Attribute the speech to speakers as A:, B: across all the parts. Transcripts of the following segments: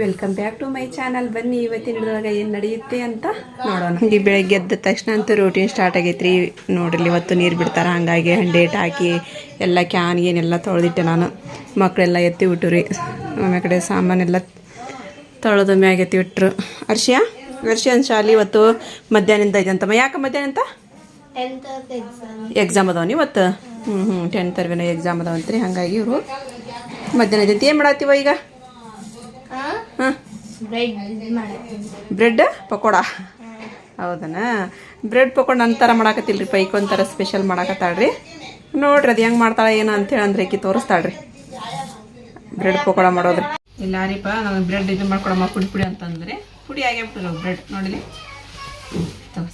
A: Welcome back to my channel ಬನ್ನಿ ಇವತ್ತಿನ ಹಿಡಿದಾಗ ಏನು ನಡೆಯುತ್ತೆ ಅಂತ ನೋಡೋಣ. ಹಿಂಗೆ ಬೆಳಗ್ಗೆ ಎದ್ದ ತಕ್ಷಣ ಅಂತೂ ರೂಟೀನ್ ಸ್ಟಾರ್ಟ್ ಆಗೈತ್ರಿ. ನೋಡ್ರಿ ಇವತ್ತು ನೀರು ಬಿಡ್ತಾರೆ. ಹಾಗಾಗಿ ಹಂಡೇಟ್ ಹಾಕಿ ಎಲ್ಲ ಕ್ಯಾನ್ ಏನೆಲ್ಲ ತೊಳೆದಿಟ್ಟೆ ನಾನು. ಮಕ್ಕಳೆಲ್ಲ ಎತ್ತಿ ಬಿಟ್ಟು ರೀ ಆಮೇಲೆ ಕಡೆ ಸಾಮಾನೆಲ್ಲ ತೊಳೆದ ಮ್ಯಾಗ ಎತ್ತಿ ಬಿಟ್ರು ಅರ್ಷಿಯಾ ಅರ್ಷಿಯನ್ ಶಾಲೆ ಇವತ್ತು ಮಧ್ಯಾಹ್ನದಿಂದ ಐತಂತಮ್ಮ ಯಾಕೆ ಮಧ್ಯಾಹ್ನ ಅಂತ ಎಕ್ಸಾಮ್ ಅದಾವ ಇವತ್ತು? ಹ್ಞೂ ಹ್ಞೂ ಟೆಂತ್ ತರ್ವೇನೋ ಎಕ್ಸಾಮ್ ಅದಾವಂತ್ರಿ. ಹಾಗಾಗಿ ಇವರು ಮಧ್ಯಾಹ್ನ ಐದಂತ ಏನು ಮಾಡತ್ತೀವ ಈಗ? ಬ್ರೆಡ್ ಪಕೋಡ? ಹೌದನಾ? ಬ್ರೆಡ್ ಪಕೋಡ ಅಂತಾರ ಮಾಡಾಕತ್ತಿಲ್ರಿ ಪೈಕ್ ಒಂಥರ ಸ್ಪೆಷಲ್ ಮಾಡಾಕತ್ತಾಳ್ರಿ. ನೋಡ್ರಿ ಅದು ಹೆಂಗೆ ಮಾಡ್ತಾಳೆ ಏನು ಅಂತೇಳಿ ಅಂದ್ರೆ ಈಕಿ ತೋರಿಸ್ತಾಳ್ರಿ. ಬ್ರೆಡ್ ಪಕೋಡ ಮಾಡೋದ್ರಿ ಇಲ್ಲ ರೀಪ ನಮಗೆ ಬ್ರೆಡ್ ಇದು ಮಾಡ್ಕೊಡಮ್ಮ ಪುಡಿ ಪುಡಿ ಅಂತಂದ್ರೆ. ಪುಡಿ ಆಗ್ಯಾಬಿಟ್ಟು ಬ್ರೆಡ್ ನೋಡಿಲಿ?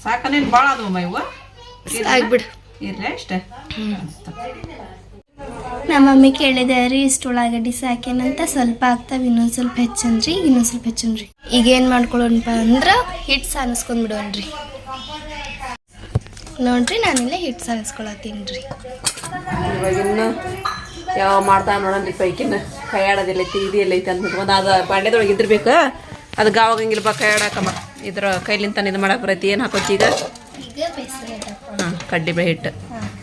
A: ಸಾಕನೇನು ಭಾಳ ಅದು ಇವು?
B: ಆಗ್ಬಿಡು
A: ಇರ್ಲಿ ಅಷ್ಟೇ
B: ನಮ್ಮ ಮಮ್ಮಿ ಕೇಳಿದೆ ರೀ ಇಷ್ಟು ಉಳ್ಳಾಗಡ್ಡಿ ಸಾಕೇನಂತ ಸ್ವಲ್ಪ ಆಗ್ತಾವ ಇನ್ನೊಂದ್ ಸ್ವಲ್ಪ ಹೆಚ್ಚನ್ರಿ ಇನ್ನೊಂದ್ ಸ್ವಲ್ಪ ಹೆಚ್ಚನ್ರಿ. ಈಗ ಏನ್ ಮಾಡ್ಕೊಳ್ಳೋಣಪ್ಪ ಅಂದ್ರೆ ಹಿಟ್ ಸಾನಿಸ್ಕೊಂಡ್ ಬಿಡೋಣ್ರಿ. ನೋಡ್ರಿ ನಾನಿಲ್ಲೇ ಹಿಟ್ ಸಾನಿಸ್ಕೊಳತ್ತೀನ್ರಿ.
A: ಇವಾಗಿನ್ನು ಯಾವ ಮಾಡ್ತಾ ನೋಡಿ ಪೈಕಿನ ಕೈಯಾಡೋದಿಲ್ಲ ಇದು ಎಲ್ಲ ಐತೆ ಅಂತ ಒಂದು ಅದು ಪಾಂಡ್ಯದೊಳಗೆ ಇದ್ದಿರ್ಬೇಕು. ಅದು ಗಾವಾಗಂಗಿಲ್ಲ ಬಾ ಕೈಯಾಡಕಮ್ಮ ಇದ್ರ ಕೈಲಿಂತ ಇದು ಮಾಡಕ್ಕೆ ಬರೈತಿ ಏನು ಹಾಕೋತಿ ಈಗ? ಹಾಂ ಕಡ್ಡಿ ಬೇಳೆ ಹಿಟ್ಟು.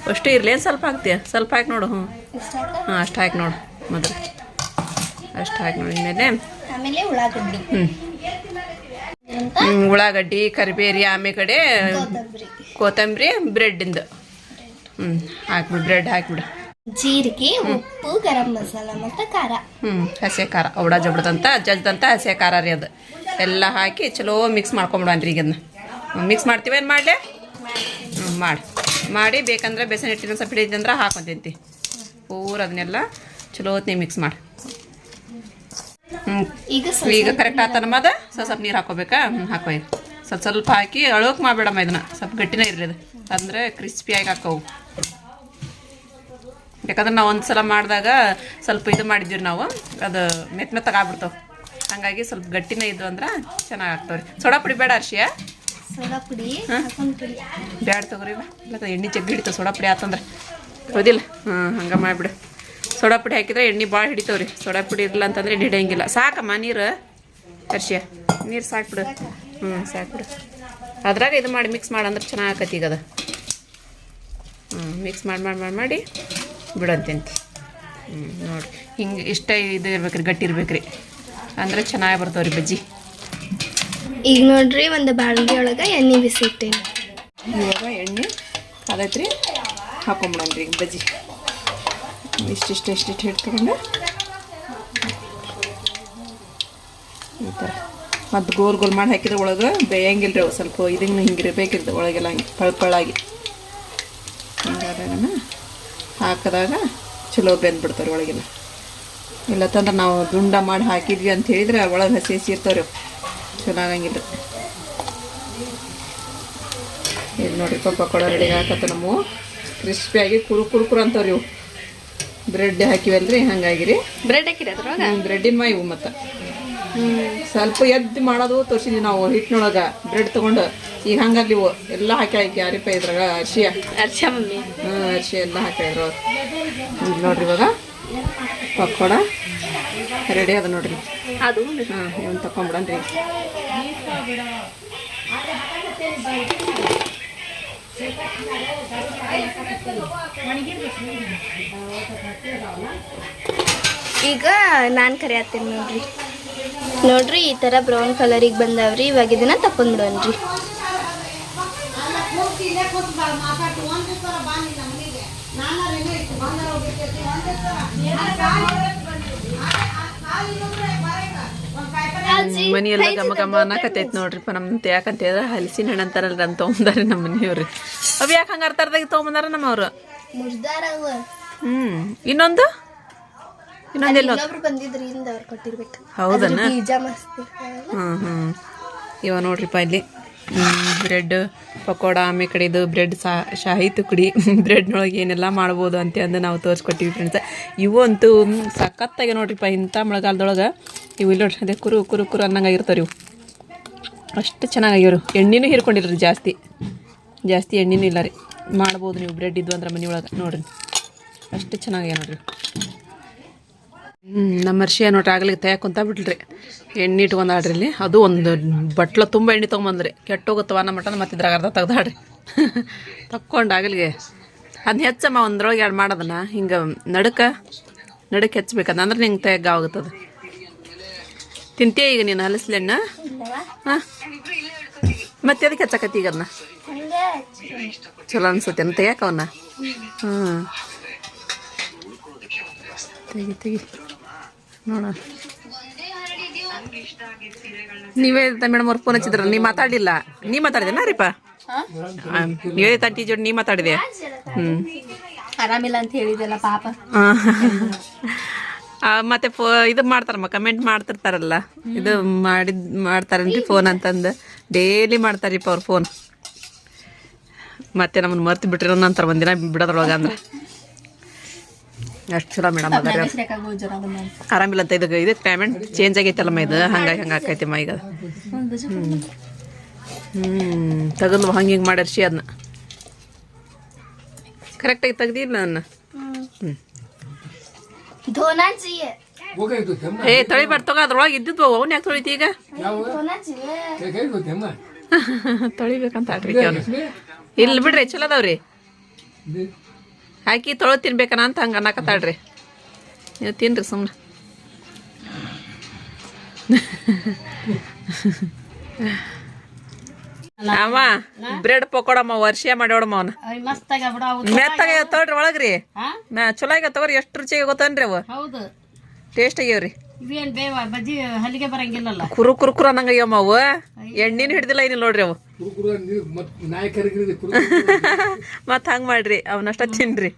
A: ಅಷ್ಟು ಇರಲಿ. ಏನು ಸ್ವಲ್ಪ ಹಾಕ್ತೀಯ? ಸ್ವಲ್ಪ ಹಾಕಿ ನೋಡು ಹ್ಞೂ. ಹಾಂ ಅಷ್ಟು ಹಾಕಿ ನೋಡು ಮೊದಲು. ಅಷ್ಟು ಹಾಕಿ ನೋಡಿ
B: ಆಮೇಲೆ ಉಳ್ಳಾಗಡ್ಡಿ.
A: ಹ್ಞೂ ಹ್ಮ್, ಉಳ್ಳಾಗಡ್ಡಿ ಕರಿಬೇರಿ ಆಮೇಲೆ ಕಡೆ
B: ಕೊತ್ತಂಬರಿ.
A: ಬ್ರೆಡ್ಡಿಂದು. ಹ್ಞೂ ಹಾಕ್ಬಿಡು ಬ್ರೆಡ್ ಹಾಕ್ಬಿಡು.
B: ಜೀರಿಗೆ ಉಪ್ಪು ಗರಂ ಮಸಾಲ ಮತ್ತು ಖಾರ.
A: ಹ್ಞೂ ಹಸೆ ಖಾರ ಔಡ ಜಬ್ಡದಂತ ಜಜ್ದಂತ ಹಸೆ ಖಾರ ರೀ ಅದು. ಎಲ್ಲ ಹಾಕಿ ಚಲೋ ಮಿಕ್ಸ್ ಮಾಡ್ಕೊಂಬಿಡನ್ರಿ ಈಗ ಮಿಕ್ಸ್ ಮಾಡ್ತೀವೇನು ಮಾಡಲಿ? ಹ್ಞೂ ಮಾಡಿ. ಮಾಡಿ ಬೇಕಂದ್ರೆ ಬೇಸನ್ ಹಿಟ್ಟಿನ ಸ್ವಲ್ಪ ಹಿಡಿದಂದ್ರೆ ಹಾಕೊಂತಿಂತಿ ಪೂರ ಅದನ್ನೆಲ್ಲ ಚಲೋ ಹೊತ್ತಿನ ಮಿಕ್ಸ್ ಮಾಡಿ. ಹ್ಞೂ
B: ಈಗ
A: ಈಗ ಕರೆಕ್ಟ್ ಆತನಮ್ಮ ಅದು ಸ್ವಲ್ಪ ಸ್ವಲ್ಪ ನೀರು ಹಾಕೋಬೇಕಾ? ಹ್ಞೂ ಹಾಕೋ ಇದು ಸ್ವಲ್ಪ ಸ್ವಲ್ಪ ಹಾಕಿ ಅಳೋಕೆ ಮಾಡಬೇಡಮ್ಮ ಇದನ್ನ. ಸ್ವಲ್ಪ ಗಟ್ಟಿನೇ ಇರ್ರಿ ಅದು ಅಂದರೆ ಕ್ರಿಸ್ಪಿಯಾಗಿ ಹಾಕೋವು ಯಾಕಂದ್ರೆ ನಾವು ಒಂದು ಸಲ ಮಾಡಿದಾಗ ಸ್ವಲ್ಪ ಇದು ಮಾಡಿದ್ವಿ ನಾವು. ಅದು ಮೆತ್ತ ಮೆತ್ತಗೆ ಆಗ್ಬಿಡ್ತಾವೆ. ಹಾಗಾಗಿ ಸ್ವಲ್ಪ ಗಟ್ಟಿನೇ ಇದ್ವು ಅಂದ್ರೆ ಚೆನ್ನಾಗಿ ಆಗ್ತಾವ್ರಿ. ಸೋಡಾ ಪುಡಿ ಬೇಡ ಅರ್ಶಿಯ?
B: ಸೋಡಾ ಪುಡಿ ಹಾಕೊಂಡ್ರಿ
A: ಬ್ಯಾಡ ತಗೋರಿ ಇಲ್ಲ ಎಣ್ಣೆ ಜಗ್ಗಿ ಹಿಡಿತಾವ ಸೋಡಾ ಪುಡಿ ಆತಂದ್ರೆ. ಹೌದಿಲ್ಲ? ಹಾಂ ಹಂಗೆ ಮಾಡಿಬಿಡು. ಸೋಡಾ ಪುಡಿ ಹಾಕಿದ್ರೆ ಎಣ್ಣೆ ಭಾಳ ಹಿಡಿತಾವ್ರಿ. ಸೋಡಾ ಪುಡಿ ಇರಲಿಲ್ಲ ಅಂತಂದ್ರೆ ಎಣ್ಣೆ ಹಿಡಿಯಂಗಿಲ್ಲ. ಸಾಕಮ್ಮ ನೀರು? ಅರ್ಶಿಯ ನೀರು ಸಾಕ್ಬಿಡು. ಹ್ಞೂ ಸಾಕ್ಬಿಡು. ಅದ್ರಾಗ ಇದು ಮಾಡಿ ಮಿಕ್ಸ್ ಮಾಡಂದ್ರೆ ಚೆನ್ನಾಗಿ ಆಕತಿ ಈಗ ಅದು. ಹ್ಞೂ ಮಿಕ್ಸ್ ಮಾಡಿ ಮಾಡಿ ಮಾಡಿ ಮಾಡಿ ಬಿಡಂತಂತಿ. ಹ್ಞೂ ನೋಡಿ ಹಿಂಗೆ ಇಷ್ಟ ಇದು ಇರ್ಬೇಕ್ರಿ ಗಟ್ಟಿ ಇರ್ಬೇಕ್ರಿ. ಅಂದ್ರೆ ಚೆನ್ನಾಗಿ ಬರ್ತಾವ್ರಿ ಬಜ್ಜಿ.
B: ಈಗ ನೋಡ್ರಿ ಒಂದು ಬಾಳಿಗೆ ಒಳಗೆ ಎಣ್ಣೆ ಬಿಸಿ ಇಟ್ಟೇನಿ
A: ಇವಾಗ ಎಣ್ಣೆ ಅದೈತ್ರಿ ಹಾಕೊಂಬಿಡೋಣ ಈಗ ಬಜ್ಜಿ. ಇಷ್ಟಿಷ್ಟು ಎಷ್ಟಿಷ್ಟು ಹಿಡ್ಕೊಂಡು. ಈ ಥರ. ಮತ್ತು ಗೋಲ್ ಗೋಲ್ ಮಾಡಿ ಹಾಕಿದ್ರೆ ಒಳಗೆ ಬೇಯಂಗಿಲ್ಲ ರೀ ಸ್ವಲ್ಪ. ಇದನ್ನು ಹಿಂಗೆ ಬೇಕಿರ್ತದೆ ಒಳಗೆಲ್ಲ ಹಂಗೆ ಪಳಪಳಾಗಿ ಹಿಂಗಾದಾಗ ಹಾಕಿದಾಗ ಚಲೋ ಬೆಂದ್ಬಿಡ್ತಾರೆ ಒಳಗೆಲ್ಲ ಇಲ್ಲತ್ತಂದ್ರೆ ನಾವು ದುಂಡ ಮಾಡಿ ಹಾಕಿದ್ವಿ ಅಂತ ಹೇಳಿದ್ರೆ ಒಳಗೆ ಹಸಿ ಹಸಿ ಇರ್ತಾವ್ರಿ ಚಲೋ ಆಗಂಗಿಲ್ಲ ಇದು ನೋಡಿ ಪಕೋಡ ರೆಡಿ ಹಾಕತ್ತ ನಮ್ಮ ಕ್ರಿಸ್ಪಿಯಾಗಿ ಕುರು ಕುರು ಕುರು ಅಂತವ್ರಿ ಇವು. ಬ್ರೆಡ್ ಹಾಕಿವಲ್ರಿ ಹಂಗಾಗಿರಿ.
B: ಬ್ರೆಡ್ ಹಾಕಿರಿ ಅದ್ರೊಳಗ?
A: ಬ್ರೆಡ್ಡಿನ ಮಾ ಇವು ಮತ್ತು. ಸ್ವಲ್ಪ ಎದ್ದು ಮಾಡೋದು ತೋರಿಸಿದ್ವಿ ನಾವು ಹಿಟ್ಟಿನೊಳಗೆ ಬ್ರೆಡ್ ತೊಗೊಂಡು ಈಗ ಹಂಗಲ್ಲಿ ಇವು. ಎಲ್ಲ ಹಾಕಿ ಹಾಕಿ ಅರಿಪ ಇದ್ರಾಗ ಅರ್ಶಿಯ.
B: ಅರ್ಶಿಯ ಮಮ್ಮಿ.
A: ಹ್ಞೂ ಅರ್ಶಿ ಎಲ್ಲ ಹಾಕಿದ್ರು ಇಲ್ಲಿ ನೋಡ್ರಿ ಇವಾಗ. ಪಕೋಡ ರೆಡಿ ಅದ ನೋಡ್ರಿ.
B: ಅದು
A: ಹಾಂ ಇವನ್ ತಕೊಂಬಿಡನ್ರಿ
B: ಈಗ ನಾನು ಕರಿಯತ್ತೀನಿ ನೋಡ್ರಿ. ನೋಡ್ರಿ ಈ ಥರ ಬ್ರೌನ್ ಕಲರಿಗೆ ಬಂದಾವ್ರಿ ಇವಾಗ ಇದನ್ನ ತಕೊಂಡ್ಬಿಡೋಣ್ರಿ
A: ಎಲ್ಲ ಗಮ ಗಮ ಅನ್ನಕತ್ತೈತಿ ನೋಡ್ರಿಪ್ಪ ನಮ್ಮ ಯಾಕಂತ ಹೇಳಿದ್ರೆ ಹಲಸಿನ ಹಣ್ಣು ಅಂತಾರಲ್ಲ ಅಂತ ತೊಗೊಂಬಂದಾರೆ ನಮ್ಮ ಮನೆಯವ್ರು. ಅವು ಯಾಕೆ ಹಂಗೆ ಅರ್ಧರ್ದಾಗ ತೊಗೊಂಬಂದಾರ ನಮ್ಮವ್ರು ಹ್ಞೂ ಇನ್ನೊಂದು? ಇನ್ನೊಂದೆಲ್ಲ
B: ಹ್ಮ್ ಹ್ಮ್.
A: ಹ್ಞೂ ಇವ ನೋಡ್ರಿಪ್ಪ ಇಲ್ಲಿ. ಬ್ರೆಡ್ ಪಕೋಡ ಆಮೇಲೆ ಕಡೆ ಇದು ಬ್ರೆಡ್ ಸಾ ಶಾಹಿ ತುಕಡಿ ಬ್ರೆಡ್ನೊಳಗೆ ಏನೆಲ್ಲ ಮಾಡ್ಬೋದು ಅಂತ ಅಂದು ನಾವು ತೋರಿಸ್ಕೊಟ್ಟಿವಿ ಫ್ರೆಂಡ್ಸ್ ಇವು ಅಂತೂ ಸಖತ್ತಾಗಿ ನೋಡ್ರಿಪ್ಪ ಇಂಥ ಮಳೆಗಾಲದೊಳಗೆ. ಇವು ಇಲ್ಲಿ ನೋಡ್ರಿ ಅದೇ ಕುರು ಕುರು ಕುರು ಅನ್ನಂಗೆ ಇರ್ತಾವೆ ಇವು. ಅಷ್ಟು ಚೆನ್ನಾಗಿವ್ರು ಎಣ್ಣೆನೂ ಹಿರ್ಕೊಂಡಿರ್ರಿ ಜಾಸ್ತಿ. ಜಾಸ್ತಿ ಎಣ್ಣೆನೂ ಇಲ್ಲ ರೀ. ಮಾಡ್ಬೋದು ನೀವು ಬ್ರೆಡ್ ಇದ್ವು ಅಂದ್ರೆ ಮನೆಯೊಳಗೆ. ನೋಡ್ರಿ. ಅಷ್ಟು ಚೆನ್ನಾಗಿ ನೋಡ್ರಿ. ಹ್ಞೂ ನಮ್ಮ ಹರ್ಷಿ ನೋಟ್ರಿ ಆಗ್ಲಿಕ್ಕೆ ತೆಯಕ್ಕೆ ಕುಂತ ಬಿಡ್ರಿ ಎಣ್ಣೆ ಇಟ್ಕೊಂಡಾಡ್ರಿ ಇಲ್ಲಿ. ಅದು ಒಂದು ಬಟ್ಲ ತುಂಬ ಎಣ್ಣೆ ತೊಗೊಂಬಂದ್ರಿ. ಕೆಟ್ಟೋಗುತ್ತವ ನಮ್ಮ ಮಟನ್ ಮತ್ತೆ ಇದ್ರಾಗ ಅರ್ಧ ತೆಗ್ದಾಡ್ರಿ ತಕ್ಕೊಂಡು ಆಗಲಿಗೆ. ಅದನ್ನ ಹೆಚ್ಚಮ್ಮ ಒಂದ್ರೊಳಗೆ ಎರಡು ಮಾಡೋದನ್ನ. ಹಿಂಗೆ ನಡಕ ನಡಕ್ಕೆ ಹೆಚ್ಚಬೇಕದ ಅಂದ್ರೆ ನಿಂಗೆ ತೆಗ್ಗ ಆಗುತ್ತದ. ತಿಂತೀಯ ಈಗ ನೀನು ಹಲಸ್ಲಿ ಹಣ್ಣು ಹಾಂ? ಮತ್ತೆ ಅದಕ್ಕೆ ಹಚ್ಚಕತ್ತಿ ಈಗ ಅದನ್ನ ಚಲೋ ಅನ್ಸುತ್ತೆ. ಅಂತ ಯಾಕವನ್ನ ಹಾಂ ತೆಗಿ ತೆಗಿ. ನೋಡ ನೀವೇ ಮೇಡಮ್ ಅವ್ರ ಫೋನ್ ಹಚ್ಚಿದ್ರ ನೀ ಮಾತಾಡಲಿಲ್ಲ? ನೀ ಮಾತಾಡಿದೆನಾ ರೀಪಾ? ನೀವೇ ತಂಟಿ ಜೋಡಿ ನೀ ಮಾತಾಡಿದೆ
B: ಆರಾಮಿಲ್ಲ ಅಂತ ಹೇಳಿದೆಲ್ಲ ಪಾಪ.
A: ಮತ್ತೆ ಫೋ ಇದು ಮಾಡ್ತಾರಮ್ಮ ಕಮೆಂಟ್ ಮಾಡ್ತಿರ್ತಾರಲ್ಲ. ಇದು ಮಾಡಿದ್ ಮಾಡ್ತಾರನ್ರಿ ಫೋನ್ ಅಂತಂದು. ಡೈಲಿ ಮಾಡ್ತಾರಿಪ್ಪ ಅವ್ರ ಫೋನ್ ಮತ್ತೆ ನಮ್ಮನ್ನು ಮರ್ತು ಬಿಟ್ಟಿರೋ ನಂತರ ಒಂದಿನ ಬಿಡೋದ್ರೊಳಗೆ ಅಂದ್ರೆ ಅಷ್ಟು ಚಲೋ ಮೇಡಮ್ ಅದಾರ ಆರಾಮಿಲ್ಲ ಅಂತ ಇದಕ್ಕೆ ಇದಕ್ಕೆ ಪೇಮೆಂಟ್ ಚೇಂಜ್ ಆಗೈತಲ್ಲಮ್ಮ ಇದು? ಹಂಗಾಗಿ ಹಂಗೆ ಆಕೈತಿಮ್ಮ ಈಗ. ಹ್ಞೂ ಹ್ಞೂ ಹಂಗೆ ಹಿಂಗೆ ಮಾಡ್ಯಾರ್ಸಿ ಅದನ್ನ ಕರೆಕ್ಟಾಗಿ ತೆಗ್ದಿಲ್ಲ ನಾನು ಹ್ಞೂ ಏ ತೊಳಿಬಾರ್ದು ತಗೋ ಅದ್ರೊಳಗೆ ಇದ್ದಿದ್ವು ಅವ್ನ ಯಾಕೆ ತೊಳಿತಿ ಈಗ? ತೊಳಿಬೇಕಂತ ಆಡ್ರಿ ಇಲ್ಲ ಇಲ್ಲಿ ಬಿಡ್ರಿ ಚಲೋ ಅದಾವ್ರಿ. ಹಾಕಿ ತೊಳೆ ತಿನ್ಬೇಕನ ಅಂತ ಹಂಗೆ ಅನ್ನಕತ್ತಾಳ್ರಿ. ನೀವು ತಿನ್ರಿ ಸುಮ್ಮನೆ ಅವ ಬ್ರೆಡ್ ಪಕೋಡಮ್ಮ ವರ್ಷ ಮಾಡೋಡಮ್ಮ ಅವನ. ಮೆತ್ತಾಗ ತೊಗೊಳ್ರಿ ಒಳಗ್ರಿ. ನಾ ಚಲೋ ಆಗ್ಯಾವ ತಗೋರಿ ಎಷ್ಟು ರುಚಿ ಗೊತ್ತನ್ರಿ ಅವು. ಟೇಸ್ಟ್ ಆಗ್ಯಾವ್ರಿ.
C: ಇವೇನ್ ಬೇವ ಬಜ್ಜಿ ಹಲ್ಲಿಗೆ ಬರಂಗಿಲ್ಲಲ್ಲ?
A: ಕುರು ಕುರು ಕುರು ಅನ್ನಂಗಯ್ಯಮ್ಮ ಅವು ಎಣ್ಣಿನ ಹಿಡ್ದಿಲ್ಲ ಏನಿಲ್ಲ ನೋಡ್ರಿ ಅವು. ಮತ್ತೆ ಹಂಗೆ ಮಾಡ್ರಿ ಅವನಷ್ಟ ತಿನ್ರಿ.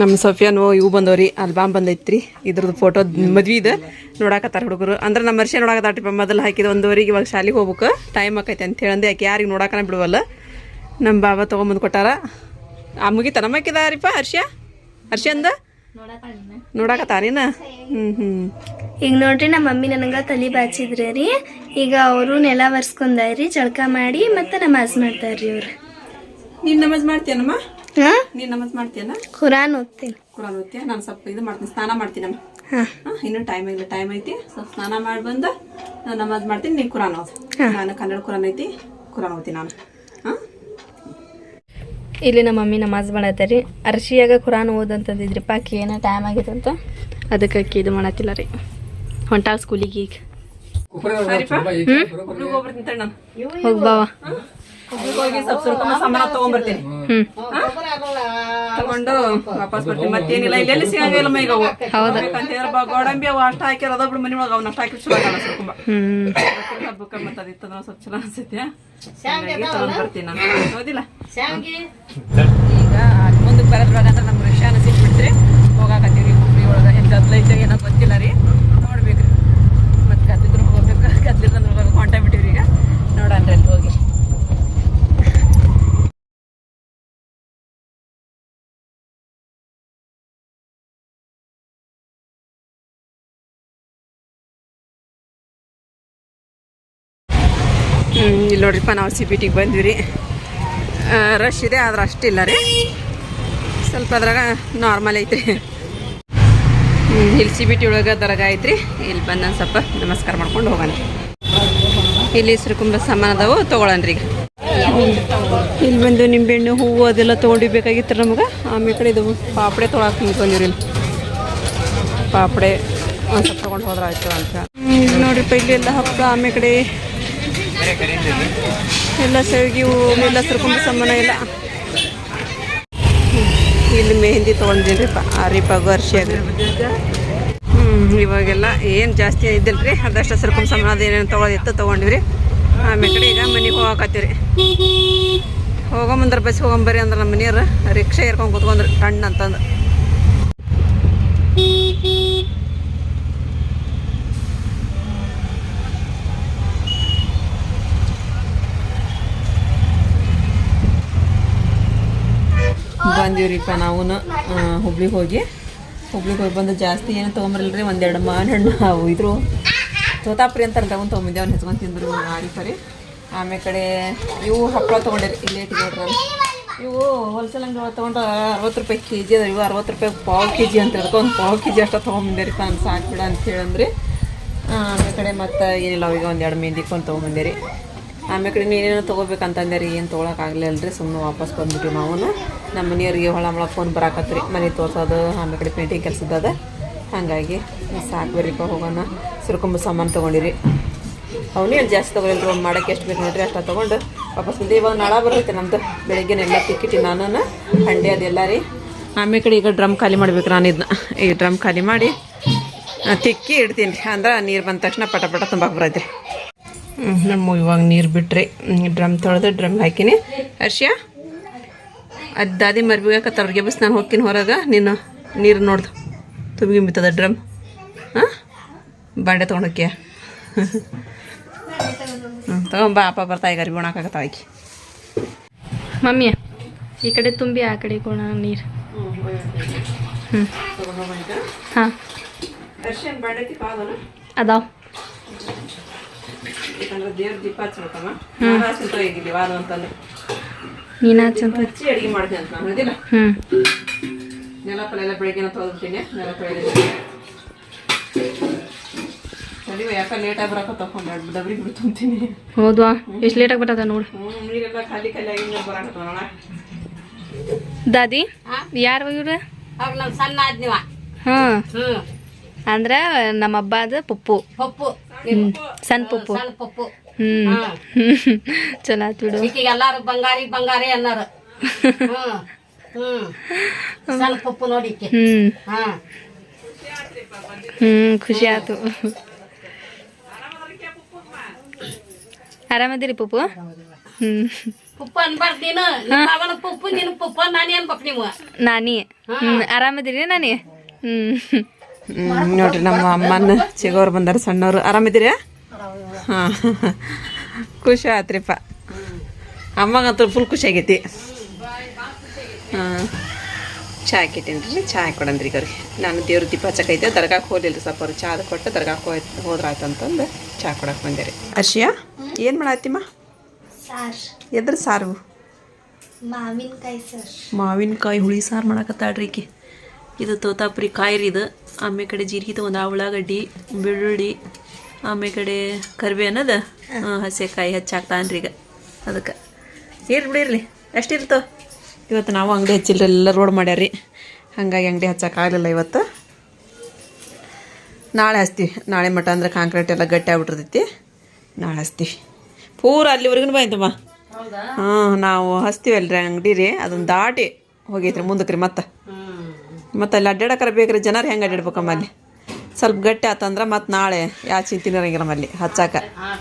A: ನಮ್ಮ ಸಫಿಯಾನು ಇವು ಬಂದವ್ರಿ ಅಲ್ಬಾಮ್ ಬಂದೈತ್ರಿ ಇದ್ರದ್ದು ಫೋಟೋ ಮದ್ವಿ ಇದು. ನೋಡಾಕತ್ತಾರ ಹುಡುಗರು. ಅಂದ್ರೆ ನಮ್ಮ ವರ್ಷ ನೋಡಾಕತ್ತಾರ ಮೊದಲು ಹಾಕಿದ ಒಂದುವರೆಗೆ ಇವಾಗ ಶಾಲೆಗೆ ಹೋಗ್ಬೇಕು ಟೈಮ್ ಆಕೈತಿ ಅಂತ ಹೇಳಂದೆ ಯಾಕೆ ಯಾರಿಗೆ ನೋಡಾಕನ ಬಿಡುವಲ್ಲ. ನಮ್ಮ ಬಾಬಾ ತೊಗೊಂಬಂದು ಕೊಟ್ಟಾರ. ಆ ಮುಗಿತ ನಮ್ಮ ಹಾಕಿದಾರಿಪ್ಪ ಹರ್ಷ ಹರ್ಷ ಅಂದ ನೋಡಾಕತ್ತಾರೇನ ಹ್ಞೂ ಹ್ಞೂ
B: ಈಗ ನೋಡ್ರಿ ನಮ್ಮ ಮಮ್ಮಿ ನನಗೆ ತಲೆ ಬಾಚಿದ್ರಿ ರೀ. ಈಗ ಅವರು ನೆಲ ಒರೆಸ್ಕೊಂಡಾರಿ ಚಳಕ ಮಾಡಿ ಮತ್ತೆ ನಮಾಜ್ ಮಾಡ್ತಾರ್ರಿ ಅವ್ರು
A: ನೀನು ನಮಾಜ್ ಮಾಡ್ತೀಯನಮ್ಮ?
B: ಹಾಂ?
A: ನೀನು ನಮಾಜ್ ಮಾಡ್ತೀಯನ?
B: ಖುರಾನ್ ಓದ್ತೀನಿ.
A: ಕುರಾನ್ ಓದ್ತೀಯ? ನಾನು ಸ್ವಲ್ಪ ಇದು ಮಾಡ್ತೀನಿ ಸ್ನಾನ ಮಾಡ್ತೀನಮ್ಮ.
B: ಹಾಂ.
A: ಹಾ, ಇನ್ನೂ ಟೈಮ್ ಆಗಿಲ್ಲ ಟೈಮ್ ಐತಿ. ಸ್ವಲ್ಪ ಸ್ನಾನ ಮಾಡಿ ಬಂದು ನಾನು ನಮಾಜ್ ಮಾಡ್ತೀನಿ ನೀನ್ ಕುರಾನ್ ಓದ್. ನಾನು ಕನ್ನಡ ಕುರಾನ್ ಐತಿ ಕುರಾನ್ ಓದ್ತೀನಿ ನಾನು. ಹಾಂ?
B: ಇಲ್ಲಿ ನಮ್ಮ ಮಮ್ಮಿ ನಮಾಜ್ ಮಾಡತ್ತಾರಿ. ಅರ್ಶಿಯಾಗ ಖುರಾನ್ ಓದಂತಂದಿದ್ರಿ ಪಾಕಿ ಏನೋ ಟೈಮ್ ಆಗೈತೆ ಅಂತ ಅದಕ್ಕೆ ಅಕ್ಕಿ ಇದು ಮಾಡತ್ತಿಲ್ಲ ರೀ. ಹೊಂಟಾಳ ಸ್ಕೂಲಿಗೆ ಈಗ.
A: ಹೋಗ್ಬರ್ತೀನಿ
B: ಹೋಗ್
A: ಹೋಗಿ ಸ್ವಲ್ಪ ಸ್ವಲ್ಪ ತಗೊಂಡು ವಾಪಸ್ ಬರ್ತೀನಿ. ಮತ್ತೇನಿಲ್ಲ. ಇಲ್ಲಿ ಎಲ್ಲಿ ಸಿಗಂಗಿಲ್ಲ ಈಗ ಅವು. ಗೋಡಂಬಿ ಅವು ಅಷ್ಟ ಹಾಕಿರ ಅದ ಮನಿ ಒಳಗ ಅವ್ನ ಅಷ್ಟ ಹಾಕಿ ಚಲೋ ಆಗಲ್ಲ ತುಂಬ
B: ಹ್ಮ್.
A: ಹಬ್ಬಕ್ಕೆ ಮತ್ತೆ ಅದಿತ್ತಂದ್ರೆ ಸ್ವಲ್ಪ ಚಲೋ ಅನ್ಸೈತೆ. ತಗೊಂಡ್ ಬರ್ತೀನಿ ನಾನು. ಹೌದಿಲ್ಲ? ಈಗ ಮುಂದಕ್ಕೆ ಬರೋದ್ರಾಗ ಅಂದ್ರೆ ನಮ್ಮ ರಿಕ್ಷಾನ ಸಿಕ್ಬಿಟ್ರಿ ಹೋಗಾಕತ್ತೀವಿ. ಹುಬ್ಳಿ ಒಳಗ ಏನು ಅದ್ಲೈತೆ ಐತೆ ಏನೋ ಗೊತ್ತಿಲ್ಲ ರೀ. ಇಲ್ಲಿ ನೋಡ್ರಿಪ್ಪ, ನಾವು ಸಿ ಬಿ ಟಿಗೆ ಬಂದ್ವಿ ರೀ ರಶ್ ಇದೆ, ಆದ್ರೆ ಅಷ್ಟಿಲ್ಲ ರೀ. ಸ್ವಲ್ಪ ಅದ್ರಾಗ ನಾರ್ಮಲ್ ಐತ್ರಿ. ಇಲ್ಲಿ ಸಿ ಬಿ ಟಿ ಒಳಗೆ ದರಗ ಐತ್ರಿ. ಇಲ್ಲಿ ಬಂದು ಸ್ವಲ್ಪ ನಮಸ್ಕಾರ ಮಾಡ್ಕೊಂಡು ಹೋಗೋಣ. ಇಲ್ಲಿ ಸುರುಕುಂಬ ಸಾಮಾನು ಅದಾವು ತೊಗೊಳನ್ರಿ ಈಗ. ಇಲ್ಲಿ ಬಂದು ನಿಂಬೆಹಣ್ಣು, ಹೂವು ಅದೆಲ್ಲ ತೊಗೊಂಡಿಬೇಕಾಗಿತ್ತು ನಮಗೆ. ಆಮೇಲೆ ಕಡೆ ಇದು ಪಾಪಡೆ ತೊಗೊಳಕ್ಕೆ ನಿಂತ್ಕೊಂಡಿರಿ ಇಲ್ಲಿ. ಪಾಪಡೆ ಒಂದು ಸ್ವಲ್ಪ ತೊಗೊಂಡು ಹೋದ್ರೆ ಆಯಿತು ಅಂತ. ನೋಡ್ರಿಪ್ಪ, ಇಲ್ಲಿ ಎಲ್ಲ ಹಪ್ಪಳ ಆಮೇಲೆ ಕಡೆ ಎಲ್ಲ ಸೆಳಗಿ ಹೂವು ಎಲ್ಲ ಸುರ್ಕೊಂಬ ಸಂಬಂಧ ಇಲ್ಲ ಇಲ್ಲಿ ಮೆಹಂದಿ ತೊಗೊಂಡಿನ್ರಿಪ್ಪ ಆರಿಪ ಅರ್ಶಿ ಹ್ಞೂ ಇವಾಗೆಲ್ಲ ಏನು ಜಾಸ್ತಿ ಇದ್ದಿಲ್ಲ ರೀ ಅದಷ್ಟು ಸರ್ಕೊಂಬ ಸಂಬಂಧ ಅದೇನೇನು ತೊಗೊಳೋದಿತ್ತು ತೊಗೊಂಡಿವ್ರಿ. ಆಮೇಲೆ ಕಡೆ ಈಗ ಮನೆಗೆ ಹೋಗಾಕತ್ತೀವಿ ಹೋಗೋ ಮುಂದ್ರೆ ಬಸ್ ಹೋಗೊಂಬರ್ರಿ ಅಂದ್ರೆ ನಮ್ಮ ಮನೆಯವ್ರು, ರಿಕ್ಷಾ ಏರ್ಕೊಂಡು ಕೂತ್ಕೊಂಡ್ರಿ ಕಣ್ಣು ಅಂತಂದು ಬಂದೀವ್ರಿಪ್ಪ ನಾವು ಹುಬ್ಳಿಗೆ ಹೋಗಿ. ಹುಬ್ಳಿಗೆ ಹೋಗಿ ಬಂದು ಜಾಸ್ತಿ ಏನು ತೊಗೊಂಬರಲ್ರಿ ಒಂದೆರಡು ಮಾವಿನ ಹಣ್ಣು ಅವು ಇದ್ರು. ತೋತಾಪುರಿ ಅಂತ ತಗೊಂಡು ತೊಗೊಂಬಂದೆ ಅವ್ನು ಹೆಚ್ಕೊಂಡು ತಿಂದರು ಆರಿಪರಿ ಆಮೇಲೆ ಕಡೆ ಇವು ಹಪ್ಪಳ ತೊಗೊಂಡಿರಿ ಇಲ್ಲೇ ನಾನು ಇವು ಹೋಲ್ಸೇಲ್ ಅಂಗಡಿ ತೊಗೊಂಡು ಅರವತ್ತು ರೂಪಾಯಿ ಕೆ ಜಿ ಅದಾವೆ, ಇವು ಅರವತ್ತು ರೂಪಾಯಿ ಪಾವು ಕೆ ಜಿ ಅಂತ ಹೇಳ್ಕೊ, ಒಂದು ಪಾವು ಕೆ ಜಿ ಅಷ್ಟು ತೊಗೊಂಬಂದಿರಿಪ್ಪ ಅಂತ ಸಾಕ್ಬಿಡ ಅಂತ ಹೇಳಂದ್ರಿ. ಆಮೇಲೆ ಕಡೆ ಮತ್ತು ಏನಿಲ್ಲ ಅವಾಗ ಒಂದು ಎರಡು ಕೊಂಡು ತೊಗೊಂಬಂದೇರಿ ಆಮೇಲೆ ಕಡೆ ನೀನೇನೋ ತೊಗೋಬೇಕಂತಂದೆ ರೀ, ಏನು ತೊಗೊಳಕ್ಕಾಗಲಿಲ್ಲ ರೀ ಸುಮ್ಮನೆ ವಾಪಸ್ ಬಂದ್ಬಿಟ್ಟು ನಾವು ನಮ್ಮ ಮನೆಯವ್ರಿಗೆ ಹೊಳ ಮಳ ಫೋನ್ ಬರಾಕತ್ರಿ, ಮನೆ ತೋರ್ಸೋದು, ಆಮೇಲೆ ಕಡೆ ಪೇಂಟಿಂಗ್ ಕೆಲಸದ ಹಾಗಾಗಿ ಸಾಕು ಬರೀಪ್ಪ ಹೋಗೋಣ. ಸುರ್ಕೊಂಬ ಸಾಮಾನು ತೊಗೊಂಡಿರಿ. ಅವನೇನು ಜಾಸ್ತಿ ತೊಗೊಳಿಲ್ಲ ಒಂದು ಮಾಡೋಕ್ಕೆ ಎಷ್ಟು ಬೇಕು ನೋಡ್ರಿ, ಅಷ್ಟು ತೊಗೊಂಡು ವಾಪಸ್ ಬಂದು ಇವಾಗ ನಾಳೆ ನಮ್ಮದು ನಮ್ದು. ಬೆಳಗ್ಗೆನೆಲ್ಲ ತಿಕ್ಕಿಟ್ಟು ನಾನು ಹಂಡೆ ಅದೆಲ್ಲ ರೀ. ಆಮೇಲೆ ಕಡೆ ಈಗ ಡ್ರಮ್ ಖಾಲಿ ಮಾಡ್ಬೇಕು ನಾನು ಇದನ್ನ ಈ ಡ್ರಮ್ ಖಾಲಿ ಮಾಡಿ ತಿಕ್ಕಿ ಇಡ್ತೀನಿ ರೀ. ಅಂದ್ರೆ ನೀರು ಬಂದ ತಕ್ಷಣ ಪಟ ಪಟ ತುಂಬಕ್ಕೆ ಬರೈತೆ ರೀ. ನಮ್ಮ ಇವಾಗ ನೀರು ಬಿಟ್ರಿ ಡ್ರಮ್ ತೊಳೆದು ಡ್ರಮ್ ಹಾಕಿನಿ. ಹರ್ಷ್ಯ ಅದು ದಾದಿ ಮರ್ಬಿಗಾಕತ್ತ ಅವ್ರಿಗೆ ಬಸ್ ನಾನು ಹೋಗ್ತೀನಿ ಹೊರಗೆ ನೀನು ನೀರು ನೋಡ್ದು ತುಂಬಿಗಿಂಬಿತ್ತದ ಡ್ರಮ್ ಹಾಂ? ಬಾಂಡೆ ತೊಗೊಂಡೋಕ್ಯ? ಹ್ಞೂ ತೊಗೊಂಬ ಅಪ್ಪ ಬರ್ತಾ ಈಗ ಅರ್ಬಿ ಒಣಕಾಗತ್ತ ಆಕಿ.
B: ಮಮ್ಮಿ ಈ ಕಡೆ ತುಂಬಿ ಆ ಕಡೆ ಕೋಣ ನೀರು. ಹ್ಞೂ ಹಾಂ. ಅದಾವ.
A: ಯಾಕಂದ್ರೆ ದೇವ್ರ ದೀಪ ಹಚ್ಬೇಕಮ್ಮ. ನಾನು ಹಚ್ಚಿಂತ ಹೇಗಿದ್ದಿ ವಾದ ಅಂತಂದ್ರೆ.
B: ನೀನು ಹಚ್ಚಂತ
A: ಹಚ್ಚಿ ಅಡಿಗೆ ಮಾಡ್ತೀನಿ ಅಂತ ನಾನು ಅದಿಲ್ಲ
B: ಹ್ಞೂ
A: ನೆಲ ಪಲ ಎಲ್ಲ ಬೆಳಿಗ್ಗೆನ ತೊಳೆದ್ಬಿಟ್ಟಿನಿ ನೆಲ ತೊಳೆದಿದ್ದೀನಿ ಸರಿ ಯಾಕೆ ಲೇಟಾಗಿ ಬರಕ ತಗೊಂಡು ಡಬ್ರಿ ಬಿಡು ತುಂಬ್ತೀನಿ
B: ಹೌದ್ವಾ ಎಷ್ಟು ಲೇಟಾಗಿ ಬರ್ತದ ನೋಡು.
A: ನೀರೆಲ್ಲ ಖಾಲಿ ಖಾಲಿ ಆಗಿ ಬರಾಕತ್ತವ ನೋಡ.
B: ದಾದಿ? ಯಾರು ಇವ್ರು?
C: ಅವಾಗ ನಮ್ಮ ಸಣ್ಣ ಆದ್ನಿವ.
B: ಹಾಂ.
C: ಹ್ಞೂ
B: ಅಂದ್ರೆ ನಮ್ಮ ಹಬ್ಬದ ಪಪ್ಪು. ಸಣ್ಣ ಪಪ್ಪು.
C: ಸಣ್ಣ ಪಪ್ಪು.
B: ಹ್ಮ್. ಚಲೋ ಆತ್ ಬಿಡು.
C: ಈಕಿಗೆ ಎಲ್ಲಾರು ಬಂಗಾರಿ ಬಂಗಾರಿ ಅನ್ನಾರ. ಹ್ಮ್. ಸಣ್ಣ ಪಪ್ಪು ನೋಡಿ ಈಕೆ.
B: ಹ್ಮ್.
C: ಹಾ.
B: ಹ್ಮ್ ಖುಷಿ ಆತು. ಆರಾಮದಿರಿ ಪಪ್ಪು? ಹ್ಮ್.
C: ಪುಪ್ಪ ಅನ್ಬಾರ್ದು ನೀನು. ಅವನ ಪುಪ್ಪು ನಿನ್ನ ಪುಪ್ಪ ನಾನು ಅನ್ಬೇಕು ನೀವು.
B: ನಾನಿ. ಹ್ಮ್ ಆರಾಮದಿರಿ ನಾನಿ? ಹ್ಮ್.
A: ನೋಡ್ರಿ ನಮ್ಮ ಅಮ್ಮನ ಚಿಗೋರು ಬಂದಾರ ಸಣ್ಣವರು. ಆರಾಮಿದ್ದೀರಾ? ಹಾಂ. ಖುಷಿ ಆತ್ರಿಪ್ಪ. ಅಮ್ಮಗಂತೂ ಫುಲ್ ಖುಷಿ ಆಗೈತಿ. ಹಾಂ. ಚಾ ಹಾಕಿಟ್ಟೇನಿ ರೀ ಚಾ ಕೊಡಂದ್ರಿ ಈಗ ಅವ್ರಿಗೆ. ನಾನು ದೇವ್ರ ದೀಪ ಹಚ್ಚಕೈತೆ ದರ್ಗಾಕ್ಕೆ ಹೋಗ್ಲಿಲ್ಲ ಸ್ವಲ್ಪ ಅವ್ರು ಚಾದ ಕೊಟ್ಟು ದರ್ಗಾಕ್ಕೆ ಹೋಯ್ ಹೋದ್ರಾಯ್ತು ಅಂತಂದು ಚಾ ಕೊಡಕ್ಕೆ ಬಂದೆ ರೀ. ಅರ್ಷಿಯಾ ಏನು ಮಾಡತ್ತಿಮ್ಮ?
B: ಸಾರ್.
A: ಎದ್ರ ಸಾರು?
B: ಮಾವಿನಕಾಯಿ ಸರ್.
A: ಮಾವಿನಕಾಯಿ ಹುಳಿ ಸಾರು ಮಾಡಕತ್ತಾಳ್ರಿ ಈಕಿ. ಇದು ತೋತಾಪುರಿ ಕಾಯಿ ರೀ ಇದು. ಆಮೇಲೆ ಕಡೆ ಜೀರಿಗೆ ತೊಗೊಂಡು ಆ ಉಳ್ಳಾಗಡ್ಡಿ ಬೆಳ್ಳುಳ್ಳಿ ಆಮೇಲೆ ಕಡೆ ಕರಿಬೇ ಅನ್ನೋದು ಹಸೆಕಾಯಿ ಹಚ್ಚಾಕ್ತಾನ್ರಿ ಈಗ ಅದಕ್ಕೆ. ಇರ್ಲಿ ಬಿಡಿರ್ಲಿ ಇರ್ತವೆ ಇವತ್ತು ನಾವು ಅಂಗಡಿ ಹಚ್ಚಿಲ್ರಿ ಎಲ್ಲ ರೋಡ್ ಮಾಡ್ಯಾರಿ ಹಾಗಾಗಿ ಅಂಗಡಿ ಹಚ್ಚಕ್ಕಾಗಲಿಲ್ಲ ಇವತ್ತು. ನಾಳೆ ಹಚ್ತೀವಿ. ನಾಳೆ ಮಟ ಅಂದ್ರೆ ಕಾಂಕ್ರೀಟ್ ಎಲ್ಲ ಗಟ್ಟಿ ಆಗ್ಬಿಟ್ಟಿರ್ತೈತಿ. ನಾಳೆ ಹಚ್ತೀವಿ. ಪೂರ ಅಲ್ಲಿವರೆಗೂ ಬಂತಮ್ಮ ಹಾಂ ನಾವು ಹಚ್ತೀವಲ್ರಿ ಅಂಗಡಿ ರೀ. ಅದನ್ನು ದಾಟಿ ಹೋಗೈತ್ರಿ ಮುಂದಕ್ಕೆ ರೀ ಮತ್ತೆ. ಮತ್ತೆ ಅಲ್ಲಿ ಅಡ್ಡಾಡಕ್ಕಾರ ಬೇಕ್ರಿ ಜನರು ಹೆಂಗೆ ಅಡ್ಡಾಡ್ಬೇಕಮ್ಮ ಅಲ್ಲಿ ಸ್ವಲ್ಪ ಗಟ್ಟಿ ಆತಂದ್ರೆ ಮತ್ತೆ ನಾಳೆ ಯಾವ ಚಿಂತಿನ ನಮ್ಮಲ್ಲಿ ಹಚ್ಚಾಕ.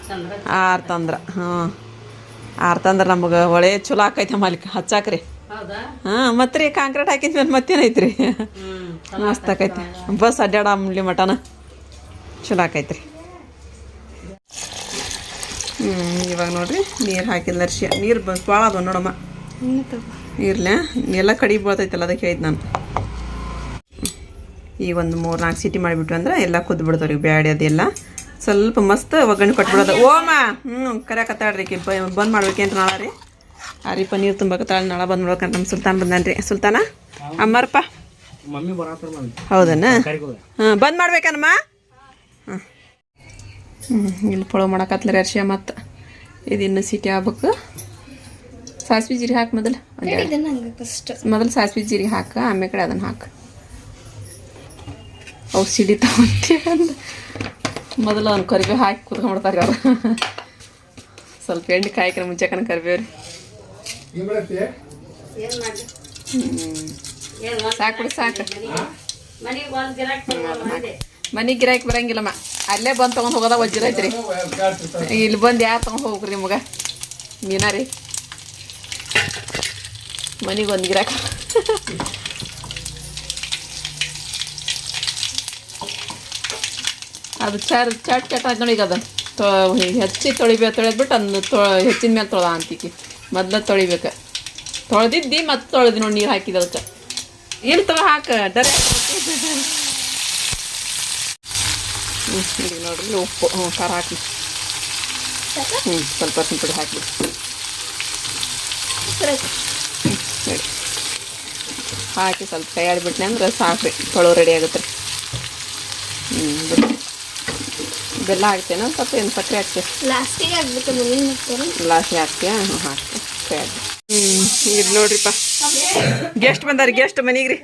C: ತಂದ್ರ
A: ಆರ್ತಂದ್ರೆ ಹ್ಞೂ ಆರ್ತಂದ್ರೆ ನಮಗೆ ಹೊಳೆ ಚಲೋ ಆಕೈತೆ ಅಲ್ಲಿ ಹಚ್ಚಾಕ್ರಿ. ಹಾಂ ಮತ್ತೆ ರೀ ಕಾಂಕ್ರೀಟ್ ಹಾಕಿದ ಮೇಲೆ ಮತ್ತೇನೈತ್ರಿ ಮಸ್ತ್ ಆಕೈತಿ. ಬಸ್ ಅಡ್ಡಾಡ ಮಟನ ಚಲೋ ಆಕೈತ್ರಿ. ಹ್ಞೂ ಇವಾಗ ನೋಡ್ರಿ ನೀರು ಹಾಕಿಲ್ಲ ಅರ್ಶಿ. ನೀರು ಬಸ್ ಭಾಳ ಅದಾವ ನೋಡಮ್ಮ. ನೀರ್ಲೆ ಎಲ್ಲ ಕಡಿಗೆ ಬೀಳ್ತೈತಲ್ಲ ಅದಕ್ಕೆ ಹೇಳಿದ್ ನಾನು. ಈಗ ಒಂದು ಮೂರು ನಾಲ್ಕು ಸಿಟಿ ಮಾಡಿಬಿಟ್ಟು ಅಂದ್ರೆ ಎಲ್ಲ ಕುದ್ದು ಬಿಡ್ತಾವ್ರಿ ಬ್ಯಾಡಿ ಅದೆಲ್ಲ. ಸ್ವಲ್ಪ ಮಸ್ತ್ ಒಗ್ಗರಣೆ ಕೊಟ್ಬಿಡೋದು. ಓಮ! ಹ್ಞೂ ಕತ್ತಾಡ್ರಿ ಕಿ ಬಂದ್ ಮಾಡ್ಬೇಕೇನ್ರಿ ನಾಳೆ ರೀ ಆರಿಪ್ಪ ನೀರು ತುಂಬಕತ್ತಾಳ ನಾಳೆ ಬಂದ್ ಮಾಡ್ಬೇಕಂತ ನಮ್ಮ ಸುಲ್ತಾನ್ ಬಂದಾನ್ರಿ. ಸುಲ್ತಾನ? ಅಮ್ಮರಪ್ಪ ಹೌದನ? ಹಾಂ ಬಂದ್ ಮಾಡ್ಬೇಕನಮ್ಮ? ಹಾಂ ಹ್ಞೂ ಇಲ್ಲಿ ಪೊಳೋ ಮಾಡಕತ್ಲರಿ ಅರ್ಶಿಯ ಮತ್ತು ಇದು ಇನ್ನು ಸಿಟಿ ಆಗ್ಬೇಕು. ಸಾಸ್ವಿ ಜೀರಿಗೆ ಹಾಕಿ ಮೊದಲು. ಮೊದಲು ಸಾಸ್ವಿ ಜೀರಿಗೆ ಹಾಕ ಆಮೇಲೆ ಕಡೆ ಅದನ್ನು ಹಾಕು. ಅವು ತಗೊಂತೀವಿ ಅಂದ. ಮೊದಲು ಅವ್ನು ಕರಿಬೇವು ಹಾಕಿ ಕುತ್ಕೊಂಡ್ಬಿಡ್ತಾರೆ ಅವ್ರು ಸ್ವಲ್ಪ ಎಣ್ಣೆ ಕಾಯ್ಕ್ರ ಮುಂಚೆ ಕಣ ಕರಿಬೇವು ರೀ ಸಾಕು ಬಿಡಿ, ಸಾಕು.
C: ಮನೆಗೆ ಗಿರಾಕ್
A: ಬರಂಗಿಲ್ಲಮ್ಮ. ಅಲ್ಲೇ ಬಂದು ತೊಗೊಂಡು ಹೋಗೋದ ವಜ್ರೈತ್ರಿ ಇಲ್ಲಿ ಬಂದು ಯಾರು ತೊಗೊಂಡು ಹೋಗ್ರಿ ನಿಮಗೆ? ಮೀನಾ ರೀ ಮನೆಗೆ ಒಂದು ಗಿರಾಕ. ಅದು ಚರ್ ಚಟ್ ಚಾಟ್ ಆಯ್ತು ನೋಡಿ ಈಗ ಅದು ತೊ ಹೆಚ್ಚಿ ತೊಳಿಬೇಕು ತೊಳೆದ್ಬಿಟ್ಟು ಅದನ್ನ ತೊ ಹೆಚ್ಚಿನ ಮೇಲೆ ತೊಳೆದ ಅಂತೀಕಿ ಮೊದ್ಲು ತೊಳಿಬೇಕು. ತೊಳೆದಿದ್ದಿ ಮತ್ತೆ ತೊಳೆದು ನೋಡಿ ನೀರು ಹಾಕಿದ ಅದಕ್ಕೆ ಏನು ತಗೋ ಹಾಕ ಡರೆ. ಹ್ಞೂ ನೋಡ್ರಿ ಉಪ್ಪು ಹ್ಞೂ ಖಾರ ಹಾಕಿ. ಹ್ಞೂ ಸ್ವಲ್ಪ ಸಿಂಪಡಿ ಪುಡಿ ಹಾಕಿ ಹಾಕಿ ಸ್ವಲ್ಪ ಕೈ ಆಡಿಬಿಟ್ನೆ ಅಂದ್ರೆ ಸಾಕ್ರಿ ತೊಳು ರೆಡಿ ಆಗುತ್ತೆ. ಹ್ಞೂ ಬಿಡು ಬೆಲ್ಲ ಹಾಕ್ತೇನೆ. ಸ್ವಲ್ಪ ಏನು ಸಕ್ಕರೆ ಹಾಕ್ತೇವೆ
B: ಲಾಸ್ಟಿಗೆ ಹಾಕ್ಬೇಕು
A: ಲಾಸ್ಟಿಗೆ ಹಾಕ್ತೀಯಾ? ಹ್ಞೂ ಹಾಕ್ತೆ. ಸರಿ. ಹ್ಞೂ ಇದು ನೋಡ್ರಿಪ್ಪ. ಗೆಸ್ಟ್ ಬಂದಾರ ಗೆಸ್ಟ್ ಮನೆಗೆ ರೀ.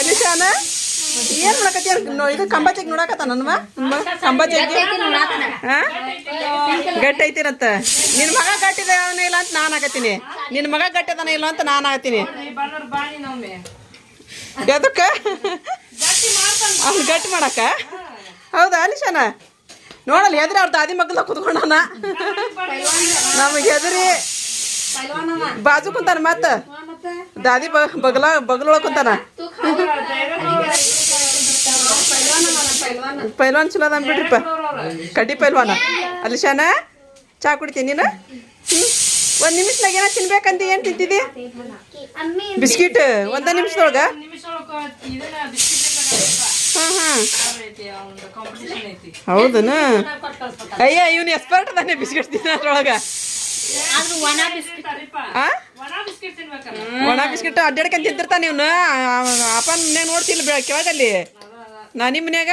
A: ಅಲಿಶಾನ ಶಾನ ಏನ್ ಮಾಡಕತ್ತಿ? ಇದು ಕಂಬ ಚೆಕ್ ನೋಡಕತ್ತಾನಮ್ಮ ನನ್ವ ಕಂಬ ಚೆಕ್. ಗಟ್ಟಿ ಐತಿರಂತ. ನಿನ್ ಮಗ ಗಟ್ಟಿದ ಇಲ್ಲ ಅಂತ ನಾನು ಆಗತ್ತೀನಿ ನಿನ್ ಮಗ ಗಟ್ಟಿದಾನ ಇಲ್ಲ ಅಂತ ನಾನು ಆಗತ್ತೀನಿ ಎದಕ್ಕ? ಅವ್ನು ಗಟ್ಟಿ ಮಾಡಕ್ಕ? ಹೌದಾ ಅಲಿಶಾನ ನೋಡಲ್ಲ ಎದ್ರಿ ಅವ್ರ ದಾದಿ ಮಗ್ಲ ಕುತ್ಕೊಂಡಾನ ನಮಗೆ ಎದ್ರಿ. ಬಾಜು ಕುಂತಾನ ಮತ್ತ? ದಾದಿ ಬಗ್ಲ ಬಗ್ಲೊಳ ಕುಂತಾನ? ಪೈಲ್ವಾನ್ ಚಲೋ ಅದ ಬಿಡ್ರಿಪ್ಪ ಕಡ್ಡಿ ಪೈಲ್ವಾನ. ಅಲಿಶಾನ ಶಾನ ಚಾ ಕುಡಿತೀನಿ ನೀನು? ಒಂದು ಒಂದ್ ನಿಮಿಷದಾಗ ಏನ ತಿನ್ಬೇಕಂತ ಏನ್ ತಿಂತಿದಿ? ಬಿಸ್ಕಿಟ್ ಒಂದ ನಿಮಿಷದೊಳಗ? ಹೌದನ? ಅಯ್ಯ ಇವನು ಎಕ್ಸ್ಪರ್ಟ್ ಅದಾನೆ ಬಿಸ್ಕಿಟ್ ತಿನ್ನೋದ್ರೊಳಗ? ಒಣ ಬಿಸ್ಕಿಟ್. ಅಡ್ಡಾಡ್ಕೊಂಡ್ ತಿಂತಿರ್ತಾನೆ ಇವನು. ಅಪ್ಪನ ಮನ್ಯಾಗ ನೋಡ್ತಿಲ್ಲ ಬೆಳ ಕೆಳಗಲ್ಲಿ. ನಾನಿ ನಿಮ್ಮ ಮನ್ಯಾಗ.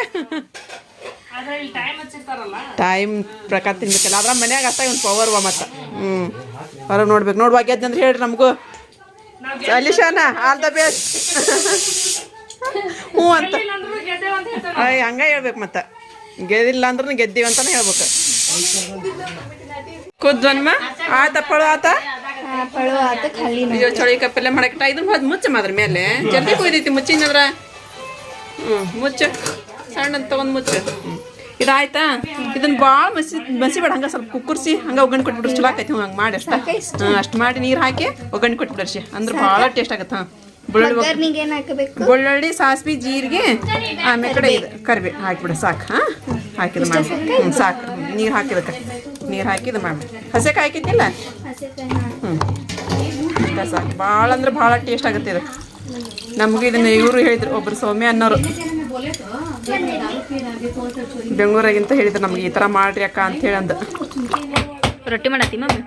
A: ಟೈಮ್ ಪ್ರಕಾರ ತಿನ್ಬೇಕಲ್ಲ. ಅದ್ರ ಮನ್ಯಾಗ ಅಷ್ಟ ಇವ್ನು ಪವರ್ ವಾ ಮತ್ತ. ಹ್ಞೂ ಹೊರ ನೋಡ್ಬೇಕು. ನೋಡ್ವಾ ಗೆದ್ದಂದ್ರೆ ಹೇಳ್ರಿ ನಮಗೂ. ಅಲಿಶಾನ ಆಲ್ ದ ಬೆಸ್ಟ್ ಹ್ಞೂ ಅಂತ. ಅಯ್ಯ ಹಂಗ ಹೇಳ್ಬೇಕು ಮತ್ತ. ಗೆದ್ದಿಲ್ಲ ಅಂದ್ರೂ ಗೆದ್ದೀವಿ ಅಂತಾನೆ ಹೇಳ್ಬೇಕು. ಕುದ್ವನ್ಮ ಆತ ಪಳು ಆತ? ಅಯ್ಯೋ ಚಳಿ ಕಪ್ಪಲ್ಲೇ ಮಾಡಕ್ಕೆ ಇದನ್ನ ಮುಚ್ಚ ಅದ್ರ ಮೇಲೆ. ಜಲ್ದಿ ಕುಯ್ದೈತಿ ಮುಚ್ಚಿನದ್ರ ಹ್ಞೂ ಮುಚ್ಚ. ಸಣ್ಣ ತಗೊಂಡು ಮುಚ್ಚ. ಇದಾಯ್ತಾ? ಇದನ್ನ ಭಾಳ ಮಸಿ ಮಸಿ ಬೇಡ ಹಂಗ ಸ್ವಲ್ಪ ಕುಕ್ಕರ್ಸಿ ಹಂಗೆ ಒಗ್ಗರಣೆ ಕೊಟ್ಬಿಡ್ರಿ ಚಲೋ ಆಕೈತಿ ಹ್ಞೂ ಹಂಗೆ ಮಾಡಿ ಅಷ್ಟ. ಹಾಂ ಅಷ್ಟು ಮಾಡಿ ನೀರು ಹಾಕಿ ಒಗ್ಗರಣೆ ಕೊಟ್ಬಿಡ್ರಿ ಅಂದ್ರೆ ಭಾಳ ಟೇಸ್ಟ್ ಆಗತ್ತೆ ಹಾಂ ಬೆಳ್ಳುಳ್ಳಿ
B: ಸಾಸ್ವಿ ಹಾಕಬೇಕು?
A: ಬೆಳ್ಳುಳ್ಳಿ ಸಾಸಿವೆ ಜೀರಿಗೆ ಆಮೇಲೆ ಕಡೆ ಇದು ಕರಿಬೇ ಹಾಕಿಬಿಡು ಸಾಕು ಹಾಂ? ಹಾಕಿದ ಮಾಡಿ ಹ್ಞೂ ಸಾಕು. ನೀರು ಹಾಕಿದಕ್ಕೆ ನೀರು ಹಾಕಿದ ಮಾಡಿ ಹಸೆಕಾಯಿ ಹಾಕಿದ್ದಿಲ್ಲ? ಹ್ಞೂ ಸಾಕು. ಭಾಳ ಅಂದ್ರೆ ಭಾಳ ಟೇಸ್ಟ್ ಆಗುತ್ತೆ ಇದು. ನಮಗೆ ಇದನ್ನು ಇವರು ಹೇಳಿದ್ರು ಒಬ್ರು ಸೌಮ್ಯ ಅನ್ನೋರು. ಬೆಂಗಳೂರಾಗಿಂತ ಹೇಳಿದ್ರು ನಮ್ಗೆ ಈ ಥರ ಮಾಡ್ರಿ ಅಕ್ಕ ಅಂತ ಹೇಳಿ ಅಂದ
D: ರೊಟ್ಟಿ ಮಾಡತ್ತಿ ಮಮ್ಮಿ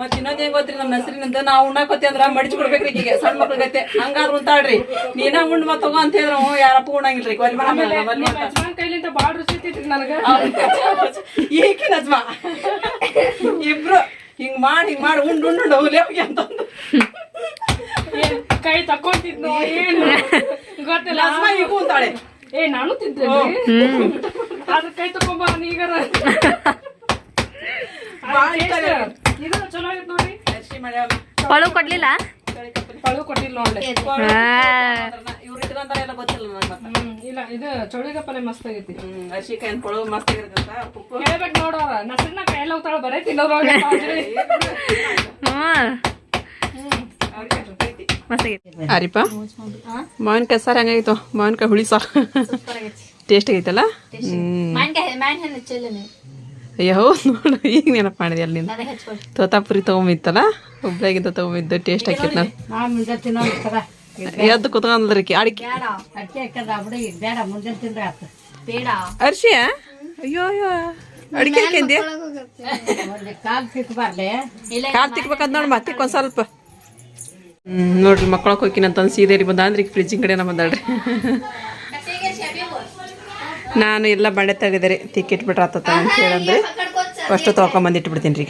A: ಮತ್ತೆ ಇನ್ನೊಂದ್ ಏನ್ ಗೊತ್ತ್ರಿ ನಮ್ ಹೆಸರಿನಿಂದ ನಾವು ಉಣ್ಣಾಕೋತಿ ಅಂದ್ರ ಮಡಿಚ್ ಕೊಡ್ಬೇಕ್ರಿ ಈಗ ಸಣ್ಣ ಮಕ್ಳಿಗತ್ತೆ ಹಂಗಾದ್ರು ಉಂತಾಳ್ರಿ ನೀನ ಉಂಡ್ ಮತ್ ತಗೋ ಅಂತ ಹೇಳಿದ್ರ ಹ್ಞೂ ಯಾರಪ್ಪ ಉಣ್ಣಂಗಿಲ್ರಿ ಕೈಲಿಂದ ಬಾಳ ರುಚಿ ಬಾ ಅಂತ. ಈಕಿ ನಜ್ಮ. ಇಬ್ರು ಹಿಂಗ್ ಮಾಡಿ ಹಿಂಗ್ ಮಾಡಿ ಉಂಡ್ ಉಂಡ್ ಹೋಗ್ಲಿ ಹೋಗಿ ಅಂತಂದು.
E: ಕೈ ತಕೊಂತಿದ್ನು ಏನು? ಗೊತ್ತಿಲ್ಲ.
A: ನಜ್ಮ ಈಗ ಉಂತಾಳೆ
E: ಏ ನಾನು ತಿಂತೇನೆ ಅದ್ರ ಕೈ ತಕೊಂಬ ನೀಗರ. ಇದು ಚಲೋ ಆಗೈತೆ ನೋಡಿ.
D: ಪಳು ಕೊಡ್ಲಿಲ್ಲ?
E: ಪಳು ಕೊಟ್ಟಿಲ್ಲ ನೋಡಿ
A: ಇವ್ರು ಇಟ್ಕೊಂತಾರ ಎಲ್ಲ ಗೊತ್ತಿಲ್ಲ ನಂಗೆ ಮತ್ತೆ
E: ಹ್ಮ್ ಇಲ್ಲ ಇದು ಮಸ್ತ್ ಆಗೈತಿ.
A: ಮಸ್ತ್ ಆಗಿರ್ತೈತ ಉಪ್ಪು.
E: ಹೇಳ್ಬೇಕು ನೋಡೋರ ನಸರಿನ ಕೈ ಎಲ್ಲ ಹೋಗ್ತಾಳ ಬರೇ
A: ಅರಿಪ ಮಾವಿನಕಾಯಿ ಸಾರು ಹೆಂಗಾಗಿತ್ತು? ಮಾವಿನಕಾಯಿ ಹುಳಿ ಸಾರು? ಟೇಸ್ಟ್ ಆಗೈತಲ್ಲ? ಹ್ಮ್. ಅಯ್ಯೋ ಹೌದು ನೋಡು ಈಗ ನೆನಪು ಮಾಡಿದೆ ಅಲ್ಲಿಂದ. ತೋತಾಪುರಿ ತೊಗೊಂಬಿತ್ತಲ್ಲ? ಹುಬ್ಳಿಯಾಗಿಂದ ತೊಗೊಂಬಿದ್ದು ಟೇಸ್ಟ್ ಹಾಕಿತ್ತು ನಾನು ಎದ್ದು ಕುತ್ಕೊಂಡ್ರಿ ಅಡಿಕೆ. ಅರ್ಶಿಯ? ಅಯ್ಯೋ ಅಯ್ಯೋ. ಅಡಿಕೆ ಹಾಕಿಂದೆ
C: ಬೇಕಂತ ಕಾಲು ತಿಕ್ಕಬಾರ್ದೆ
A: ಕಾಲು ತಿಕ್ಬೇಕಂತ ನೋಡಿ ಮತ್ತೆ ಒಂದ್ ಸ್ವಲ್ಪ. ಹ್ಮ್ ನೋಡ್ರಿ ಮಕ್ಕಳಕ್ಕೆ ಹೋಗಿನಂತಂದು ಸೀದೇರಿ ಬಂದ ಅಂದ್ರೆ ಈಗ ಫ್ರಿಜ್ಜಿನ ಕಡೆನ ಬಂದಾಳ್ರಿ. ನಾನು ಎಲ್ಲ ಬಂಡೆ ತೆಗೆದರೆ ತಿಕ್ಕಿಟ್ಬಿಟ್ರೆ ಆತತ ಅಂತ ಹೇಳಂದ್ರೆ ಫಸ್ಟ್ ತೊಗೊಂಬಂದಿಟ್ಬಿಡ್ತೀನಿ ಇಟ್ಬಿಡ್ತೀನಿ ರೀ.